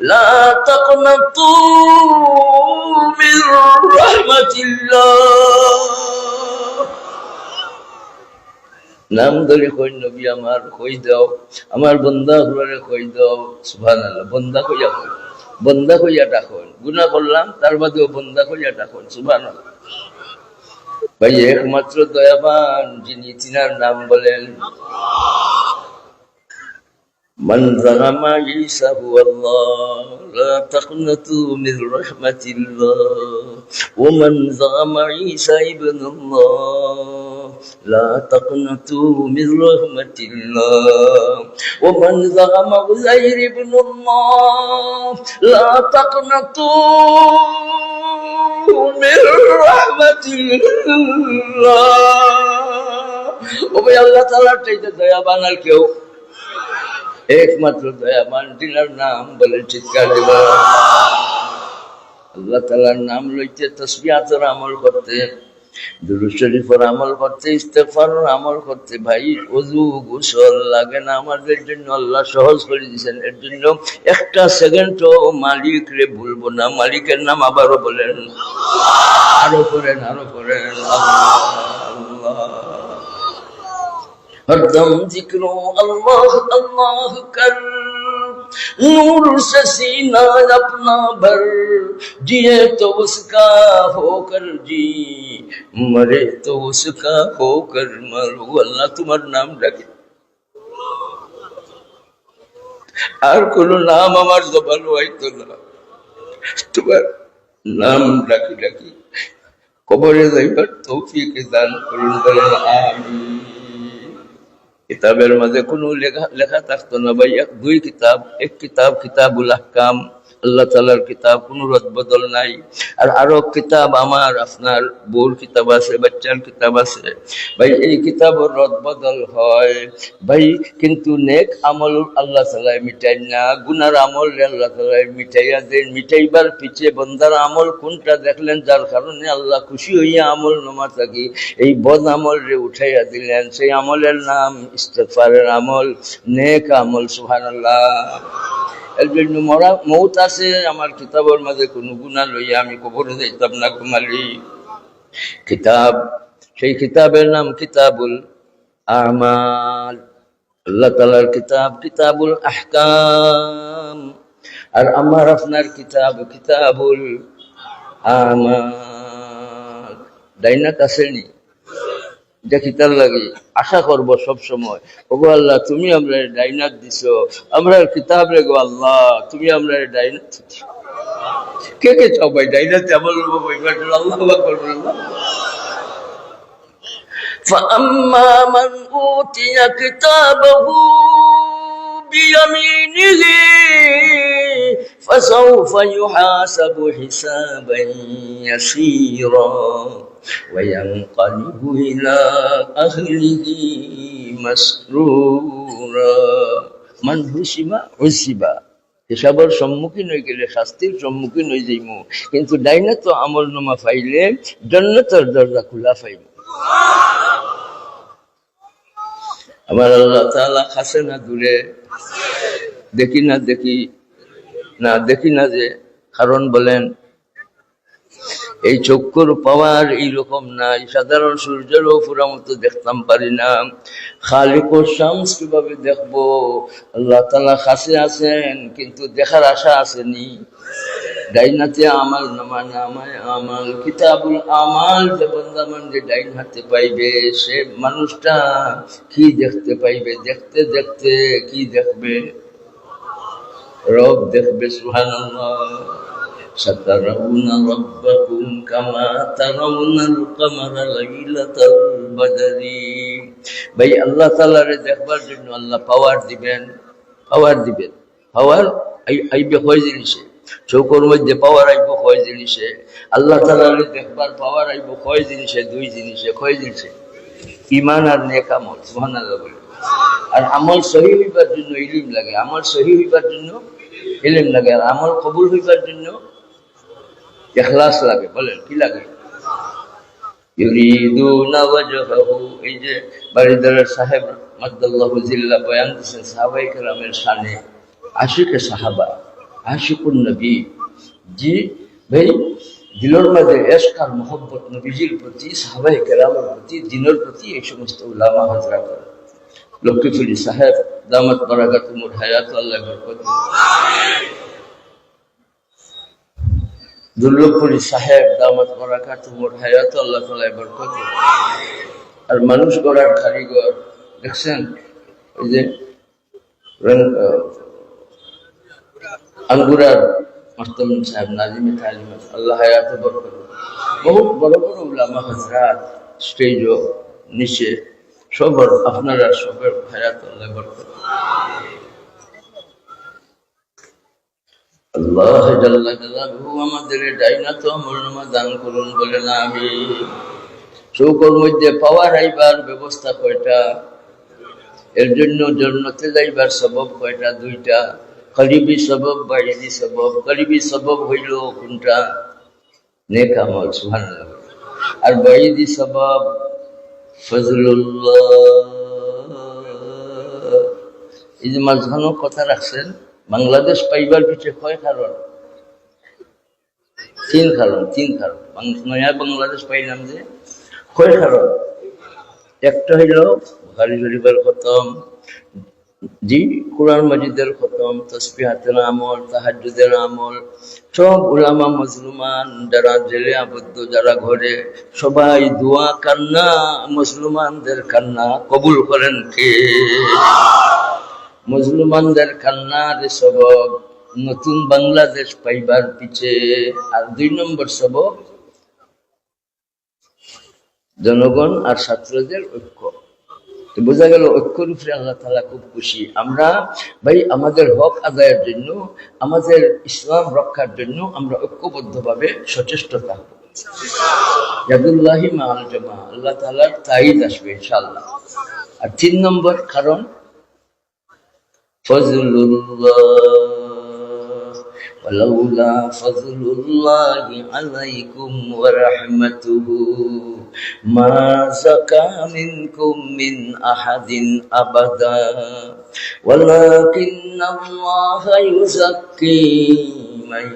লা তাকনাতু মির রাহমাতিল্লাহ। নাম ধরে কই, নবী আমার, কই দাও। আমার বন্দা হুরারে কই দাও। সুবহানাল্লাহ বন্দা কইয়া কই? বন্দা কইয়া ডাকুন। গুনাহ করলাম, তার বাদেও বন্দা কইয়া ডাকুন। সুবহানাল্লাহ। ভাই একমাত্র দয়াবান যিনি, তিনার নাম বলেন। من زغم عيسى هو الله لا تقنطوا من رحمة الله ومن زغم عيسى ابن الله لا تقنطوا من رحمة الله ومن زغم عزير ابن الله لا تقنطوا من رحمة الله وبي الله تعالى تجد يا بنا الكيو একমাত্র দয়াবান তিনার নাম বলে চিৎকার আল্লাহ তালার নাম লইতে তসবিয়াতের আমল করতে, দুরুদ শরীফের আমল করতে ইস্তেফার আমল করতে, ভাই, অজু, গোসল লাগে না আমাদের জন্য, আল্লাহ সহজ করে দিয়েছেন। এর জন্য একটা সেকেন্ডও মালিক রে ভুলবো না, মালিকের নাম আবারও বলেন। আরও করেন আরও করেন। আল্লাহ। हरदम जिक्र अल्लाह अल्लाह कर नूर से सीना अपना भर जिए तो उसका होकर जी मरे तो उसका होकर मरो अल्लाह তোমার নাম ডাকে আর কোন নাম আমার জবান হয়তো না তোমার নাম ডাকি ডাকি কবরে যাইবার তৌফিক দান করুন বলেন আমিন কিতাবের মাঝে কোনো লেখা লেখা থাকতো না ভাই দুই কিতাব এক কিতাব কিতাবুল আহকাম। আল্লাহ তালার কিতাব, কোনো রদ বদল নাই। আর আরও কিতাব আমার, আপনার বউর কিতাব আছে, বাচ্চার কিতাব আছে। ভাই, এই কিতাবের রদ বদল হয়। ভাই, কিন্তু নেক আমল আল্লাহ তালায় মিটাই না, গুনার আমল আল্লাহ তালায় মিটাইয়া দেন। মিটাইবার পিছে বন্দার আমল কোনটা দেখলেন? যার কারণে আল্লাহ খুশি হইয়া আমল নমা থাকি। এই বদ আমল রে উঠাইয়া দিলেন। সেই আমলের নাম ইস্তেফারের আমল, নেক আমল, সুবহানাল্লাহ। এর জন্য মরা মৌত আছে, আমার কিতাবের মাঝে কোনো গুণা লইয়া আমি কবরে যাইতাম না ঘুমালি কিতাব সেই কিতাবের নাম কিতাবুল আমাল। আল্লাহ তালার কিতাব কিতাবুল আহকাম। আর আমার আপনার কিতাব কিতাবুল আমাল। ডাইনাত আসেনি দেখিতার লাগে আশা করব সব সময় ওগো আল্লাহ তুমি আমরা ডাইনাত দিছ আমরা কিতাব রে গো আল্লাহ তুমি আমরা ডাইনাত দিছো। কে কে চাও ভাই ডাইনাত এমন আল্লাহ আকবার আল্লাহ فأما من أوتي كتابه بيمينه فسوف يحاسب حسابا يسيرا وينقلب إلى أهله مسرورا من حسب حسب হিসাবের সম্মুখীন হয়ে গেলে শাস্তির সম্মুখীন হয়ে যাইমু কিন্তু ডাইনা তো আমল নামা ফাইলে জন্নতর দরজা খোলা ফাইব আমার আল্লাহ তাআলা খাসে না দূরে দেখি না দেখি না দেখি না যে কারণ বলেন এই চক্ষুর পাওয়ার এইরকম নাই। সাধারণ সূর্যেরও পুরা মতো দেখতাম পারি না। খালিক শামস কীভাবে দেখব? আল্লাহ তালা কাছে আছেন, কিন্তু দেখার আশা আসেনি। ডাইনাতে আমাল নামা নামায় আমাল। কিতাবুল আমাল যে বন্দামান যে ডাইন হাতে পাইবে, সে মানুষটা কি দেখতে পাইবে? দেখতে দেখতে কি দেখবে? রব দেখবে, সুবহানাল্লাহ। سترون ربكم كما ترون القمر ليلة البدر ভাই আল্লাহ তাআলারে দেখবার জন্য আল্লাহ পাওয়ার দিবেন পাওয়ার দিবেন পাওয়ার আইবে হয় জিনিসে চৌকর মধ্যে পাওয়ার আইব হয় জিনিসে আল্লাহ তাআলারে দেখবার পাওয়ার আইব হয় জিনিসে দুই জিনিসে হয় জিনিসে ইমান আর নেক আমল সুবহানাল্লাহ বলে আর আমল সহি হইবার জন্য ইলিম লাগে আমল সহি হইবার জন্য ইলিম লাগে আর আমল কবুল হইবার জন্য ইখলাস লাগে, বলেন, কি লাগে এই যে বারিদারের সাহেব মাদ্দাল্লাহু জিল্লা বয়ান দিয়েছেন সাহাবাই কেরামের শানে, আশিকে সাহাবা, আশিকুন নবী, জি, ভাই, দিলের মাঝে এশক আর মোহব্বত নবীজির প্রতি সাহাবাই কেরামের প্রতি, দিনের প্রতি এই সমস্ত উলামা হাজরা করে লক্ষ্মীফুলি সাহেব, দামত বারাকাতুমুর হায়াত আল্লাহ বরকত। দুর্লভপুরি সাহেব দামত বারাকাতুমুর হায়াত আল্লাহ তাআলা বরকত। আর মানুষ গড়ার কারিগর, দেখছেন ওই যে আঙ্গুরার মাস্তমিন সাহেব নাজিমে তালিম, আল্লাহ হায়াত বরকত। বহুত বড় বড় উলামা হজরাত স্টেজ নিচে, সবর আপনারা সবার হায়াত আল্লাহ বরকত দিন। আল্লাহ আমাদের ডাইনাত আমলনামা দান করুন বলে না আমি। চৌকর মধ্যে পাওয়ার আইবার ব্যবস্থা কয়টা? এর জন্য জন্নতে যাইবার সবব কয়টা? দুইটা। করিবি সবব বাইরি সবব। করিবি সবব হইল কোনটা? নেক আমল, সুবহানাল্লাহ। আর বাইরি সবব, ফজলুল্লাহ। এই যে মাঝখানেও কথা রাখছেন বাংলাদেশ পাইবার পিছিয়ে কয় কারণ? তিন কারণ তিন কারণ। নয়া বাংলাদেশ পাইলাম যে কয় কারণ? একটা হইল বুখারি শরীফের খতম, জি, কোরআন মজিদের খতম, তসবিহাতের আমল তাহাজুদের আমল। সব উলামা মুসলমান যারা জেলে আবদ্ধ, যারা ঘরে, সবাই দোয়া, কান্না, মুসলমানদের কান্না কবুল করেন কে? মুসলমানদের কান্নার সবব নতুন বাংলাদেশ পাইবার পিছে। আর দুই নম্বর সবব জনগণ আর ছাত্রদের ঐক্য। বোঝা গেল, ঐক্যর উপরে আল্লাহ তালা খুব খুশি। আমরা ভাই, আমাদের হক আদায়ের জন্য, আমাদের ইসলাম রক্ষার জন্য আমরা ঐক্যবদ্ধভাবে সচেষ্ট থাকব। ইয়াদুল্লাহি মা আল জামা আল্লাহ তালার তাইদ আসবে ইনশাআল্লাহ। আর তিন নম্বর কারণ فضل الله ولولا فضل الله عليكم ورحمته ما زكى منكم من أحد أبدا ولكن الله يزكي من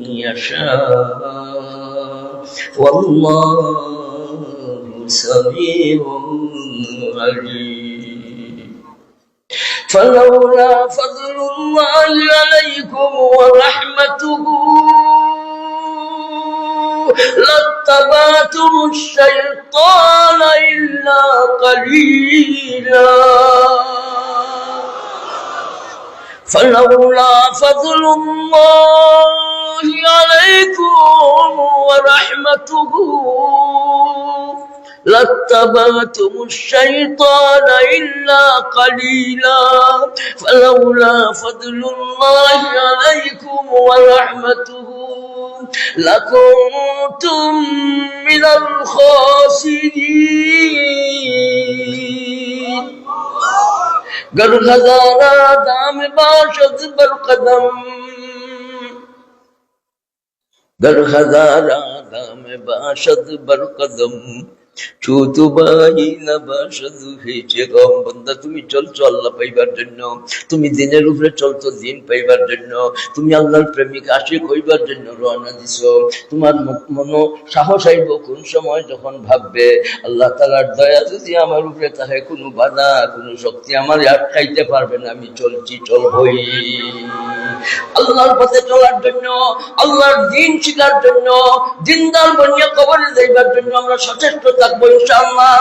يشاء والله سميع عليم فلولا فضل الله عليكم ورحمته لاتبعتم الشيطان إلا قليلا. فلولا فضل الله عليكم ورحمته لاتبعتم الشيطان إلا قليلا فلولا فضل الله عليكم ورحمته لكنتم من الخاسرين. گر خزانہ دام باشد بر قدم گر خزانہ دام باشد بر قدم তুমি চলছো আল্লাহ পাইবার জন্য। তুমি দিনের উপরে চলছো দিন পাইবার জন্য। তুমি আল্লাহর প্রেমিক, আশিক হইবার জন্য রওনা দিছো। তোমার মনো সাহস আইব কোন সময় যখন ভাববে। আল্লাহ তালার দয়া যদি আমার উপরে তাহে কোনো বাধা, কোনো শক্তি আমার আটকাইতে পারবে না, আমি চলছি চলবই আল্লাহর পথে চলার জন্য, আল্লাহর দিন শিকার জন্য দিনদার বনিয়া কবরে যাইবার জন্য আমরা সচেষ্ট থাকব ইনশাআল্লাহ।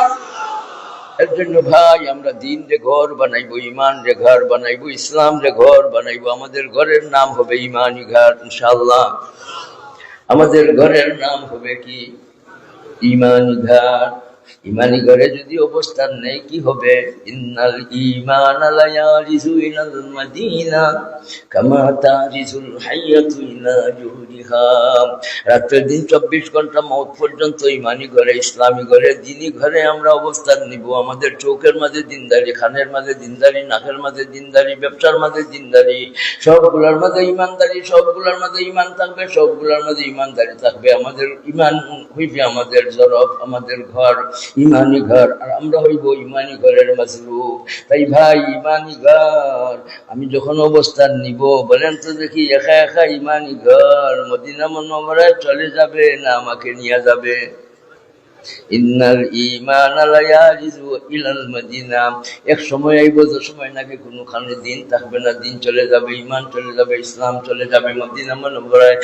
এর জন্য ভাই আমরা দিন রে ঘর বানাইবো ইমান রে ঘর বানাইবো, ইসলাম রে ঘর বানাইবো, আমাদের ঘরের নাম হবে ইমানি ঘর ইনশাআল্লাহ। আমাদের ঘরের নাম হবে কি? ইমানি ঘর। ইমানি ঘরে যদি অবস্থান নেই, কি হবে? ইন্নাল ইমান লা ইয়ারিজু ইলাল মাদিনা, কামা হাইয়াতু দিন চব্বিশ ঘণ্টা মৌত পর্যন্ত ইমানি ঘরে ইসলামী ঘরে দিনী ঘরে আমরা অবস্থান নিব। আমাদের চৌকের মাঝে দিনদারি, খানের মাঝে দিনদারি, নাকের মাঝে দিনদারি, ব্যবসার মাঝে দিনদারি। সবগুলোর মাঝে ইমানদারি সবগুলোর মাঝে ইমান থাকবে, সবগুলোর মাঝে ইমানদারি থাকবে। আমাদের ইমান হইবে আমাদের জরব আমাদের ঘর। ইমানি ঘর, আর আমরা হইব ইমানি ঘরের মাসরুফ তাই ভাই, ইমানি ঘর, আমি যখন অবস্থান নিব, বলেন তো দেখি, একা একা ইমানি ঘর, মদিনা মনোমরায় চলে যাবে না আমাকে নিয়ে যাবে? ইন্নাল ইমান ইলাল মদিনা। এক সময় আইব, যে সময় নাকি কোনোখানে দিন থাকবে না, দিন চলে যাবে ইমান চলে যাবে, ইসলাম চলে যাবে মদিনা মনোবরায়।